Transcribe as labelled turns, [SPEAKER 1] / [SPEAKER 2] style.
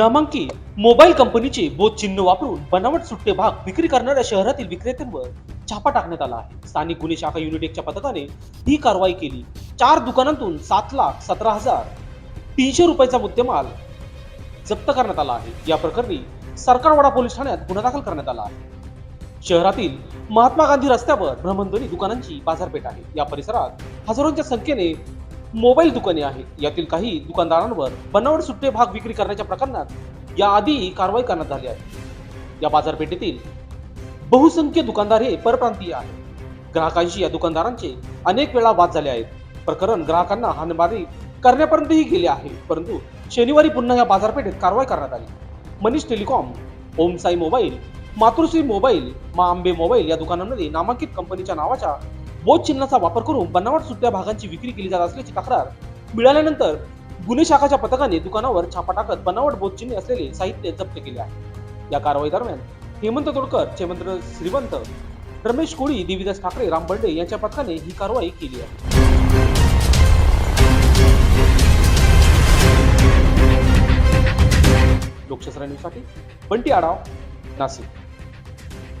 [SPEAKER 1] नामांकित मोबाईल कंपनीचे बोध चिन्ह वापरून बनावट सुट्टे भाग विक्री करणाऱ्या शहरातील विक्रेत्यांवर छापा टाकण्यात आला आहे. स्थानिक गुन्हे शाखा युनिटेकच्या पथकाने ही कारवाई केली. चार दुकानांतून सात लाख सतरा हजार तीनशे रुपयाचा मुद्देमाल जप्त करण्यात आला आहे. या प्रकरणी सरकारवाडा पोलीस ठाण्यात गुन्हा दाखल करण्यात आला आहे. शहरातील महात्मा गांधी रस्त्यावर भ्रमणध्वनी दुकानांची बाजारपेठ आहे. या परिसरात हजारोंच्या संख्येने मोबाईल दुकाने आहेत यातील काही दुकानदारांवर बनावट सुट्टे भाग विक्री करण्याच्या प्रकरणात याआधी कारवाई करण्यात आली आहे. या बाजारपेठेतील बहुसंख्य दुकानदार हे परप्रांतीय आहेत. ग्राहकांशी या दुकानदारांचे अनेक वेळा वाद झाले आहेत. प्रकरण ग्राहकांना हाणमारी करण्यापर्यंतही गेले आहे. परंतु शनिवारी पुन्हा या बाजारपेठेत कारवाई करण्यात आली. Manish telecom Omsai mobile Matrushree mobile Maa Ambe mobile या दुकानांमध्ये नामांकित कंपनीच्या नावाच्या बोध चिन्हाचा वापर करून बनावट सुट्ट्या भागांची विक्री केली जात असल्याची तक्रार मिळाल्यानंतर गुन्हे शाखाच्या पथकाने दुकानावर छापा टाकत बनावट बोधचिन्ह असलेले साहित्य जप्त केले आहे. या कारवाई दरम्यान हेमंत तोडकर चेमंत्र श्रीवंत रमेश कोळी देवीदास ठाकरे राम बंडे यांच्या पथकाने ही कारवाई केली आहे. लोकशास्त्र न्यूजसाठी बंटी आढाव नाशिक.